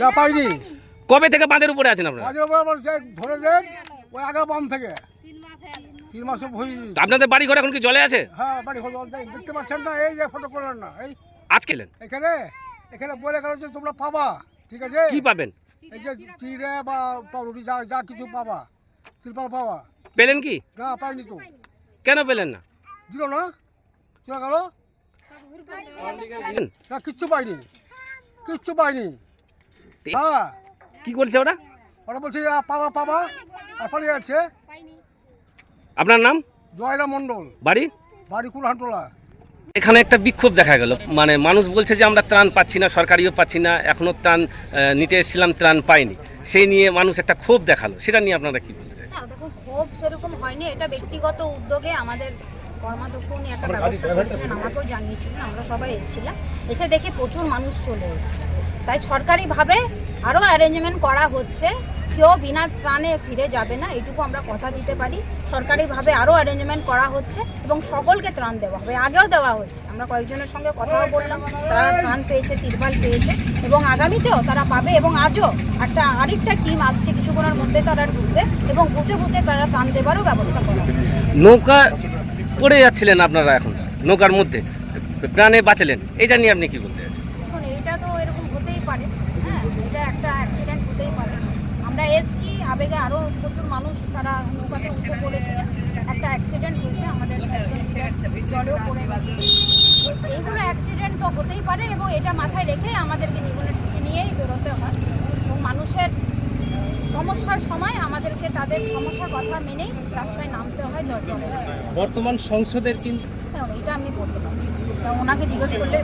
না পাইনি। কবে থেকে বাঁধের উপরে আছেন আপনারা? ওপর আবার সেই ধরে দেন ওই আগের বাম থেকে। তিন মাস হয়ে আপনাদের বাড়ি ঘর এখন কি জলে আছে? হ্যাঁ বাড়ি ঘর হল দেখতে পাচ্ছেন না এই যে ফটো করলেন না এই আজকে এখানে এখানে বলে গেল যে তোমরা পাবা ঠিক আছে? কি পাবেন? এই যে চিড়ে বা পাউরুটি যা যা কিছু পাবা তিরপাল পাবা। পেলেন কি? না পাইনি তো। কেন পেলেন না? দিল না? চলে গেল? না কিচ্ছু পাইনি। কিচ্ছু পাইনি। হ্যাঁ। কি করছে ওরা? ওরা বলছে পাবা পাবা। আর পালিয়ে যাচ্ছে। আপনার নাম? জয়রা মণ্ডল। বাড়ি? বাড়ি কুলহানটোলা এখানে একটা বিক্ষোভ দেখা গেল। মানে মানুষ বলছে যে আমরা ত্রাণ পাচ্ছি না সরকারিও পাচ্ছি না এখনও ত্রাণ নিতে এসেছিলাম ত্রাণ পাইনি। সেই নিয়ে মানুষ একটা ক্ষোভ দেখাল। সেটা নিয়ে আপনারা কি বলতে চাইছেন? দেখুন ক্ষোভ সেরকম হয়নি। এটা ব্যক্তিগত উদ্যোগে আমাদের কর্মাধ্যক্ষ উনি একটা ব্যবস্থা করেছিলেন আমাকেও জানিয়েছিলেন আমরা সবাই এসেছিলাম। এসে দেখে প্রচুর মানুষ চলে এসেছে। তাই সরকারিভাবে আরও অ্যারেঞ্জমেন্ট করা হচ্ছে। কেউ বিনা ত্রাণে ফিরে যাবে না এটুকু আমরা কথা দিতে পারি। সরকারিভাবে আরও অ্যারেঞ্জমেন্ট করা হচ্ছে এবং সকলকে ত্রাণ দেওয়া হবে। আগেও দেওয়া হচ্ছে। আমরা কয়েকজনের সঙ্গে কথাও বললাম, তারা ত্রাণ পেয়েছে, তিরপাল পেয়েছে এবং আগামীতেও তারা পাবে এবং আজও একটা আরেকটা টিম আসছে কিছুক্ষণের মধ্যে তারা ঢুকবে এবং বুঝে বুঝে তারা ত্রাণ দেওয়ারও ব্যবস্থা করা নৌকা পড়ে যাচ্ছিলেন আপনারা এখন, নৌকার মধ্যে। প্রাণে বাঁচালেন এটা নিয়ে আপনি কি বলতে চাইছেন দেখুন এইটা তো এরকম হতেই পারে। হ্যাঁ এটা একটা অ্যাক্সিডেন্ট হতেই পারে। আমরা এসছি আবেগে আরও প্রচুর মানুষ তারা নৌকাতে উঠে পড়েছে। একটা অ্যাক্সিডেন্ট হয়েছে আমাদের জলেও পড়ে গেছে। এইগুলো অ্যাক্সিডেন্ট তো হতেই পারে এবং এটা মাথায় রেখে আমাদেরকে জীবনের ঝুঁকি নিয়েই বেরোতে হয়। এবং মানুষের সমস্যার সময় আমাদেরকে তাদের সমস্যার কথা মেনেই রাস্তায় নামতে হয় দরকার। বর্তমান সংসদের কিন্তু এটা আমি বলতে পারি। ওনাকে জিজ্ঞেস করলে